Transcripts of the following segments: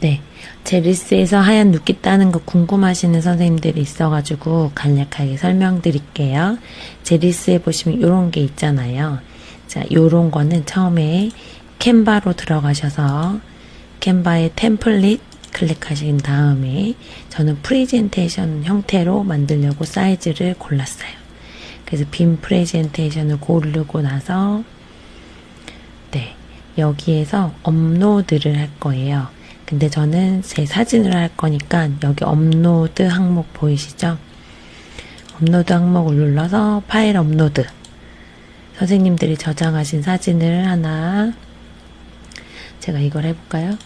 네. 제리스에서 하얀 눕기 따는 거 궁금하시는 선생님들이 있어가지고 간략하게 설명드릴게요. 제리스에 보시면 요런 게 있잖아요. 자, 요런 거는 처음에 캔바로 들어가셔서 캔바의 템플릿 클릭하신 다음에 저는 프레젠테이션 형태로 만들려고 사이즈를 골랐어요. 그래서 빈 프레젠테이션을 고르고 나서 네, 여기에서 업로드를 할 거예요. 근데 저는 제 사진으로 할 거니까 여기 업로드 항목 보이시죠? 업로드 항목을 눌러서 파일 업로드. 선생님들이 저장하신 사진을 하나, 제가 이걸 해볼까요?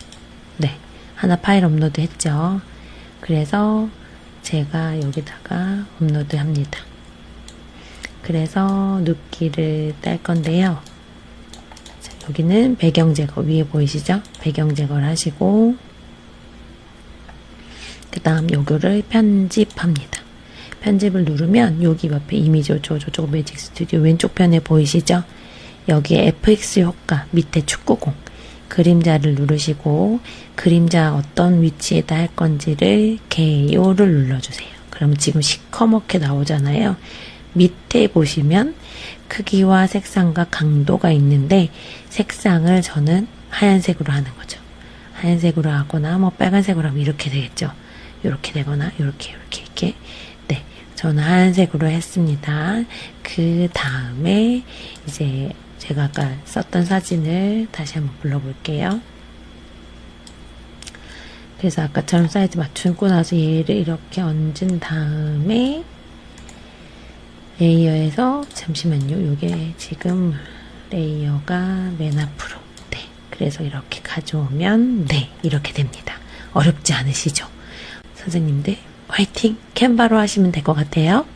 네. 하나 파일 업로드 했죠. 그래서 제가 여기다가 업로드 합니다. 그래서 눕기를 딸 건데요. 자, 여기는 배경 제거 위에 보이시죠? 배경 제거를 하시고 그 다음 요거를 편집합니다. 편집을 누르면 여기 옆에 이미지 저 저쪽 매직 스튜디오 왼쪽 편에 보이시죠? 여기에 FX 효과 밑에 축구공 그림자를 누르시고 그림자 어떤 위치에다 할 건지를 개요를 눌러주세요. 그럼 지금 시커멓게 나오잖아요. 밑에 보시면 크기와 색상과 강도가 있는데 색상을 저는 하얀색으로 하는 거죠. 하얀색으로 하거나 뭐 빨간색으로 하면 이렇게 되겠죠. 이렇게 되거나 이렇게 이렇게 이렇게 네 저는 하얀색으로 했습니다. 그 다음에 이제 제가 아까 썼던 사진을 다시 한번 불러볼게요. 그래서 아까처럼 사이즈 맞추고 나서 얘를 이렇게 얹은 다음에 레이어에서 잠시만요. 요게 지금 레이어가 맨 앞으로 네 그래서 이렇게 가져오면 네 이렇게 됩니다. 어렵지 않으시죠? 선생님들 화이팅 캔바로 하시면 될 것 같아요.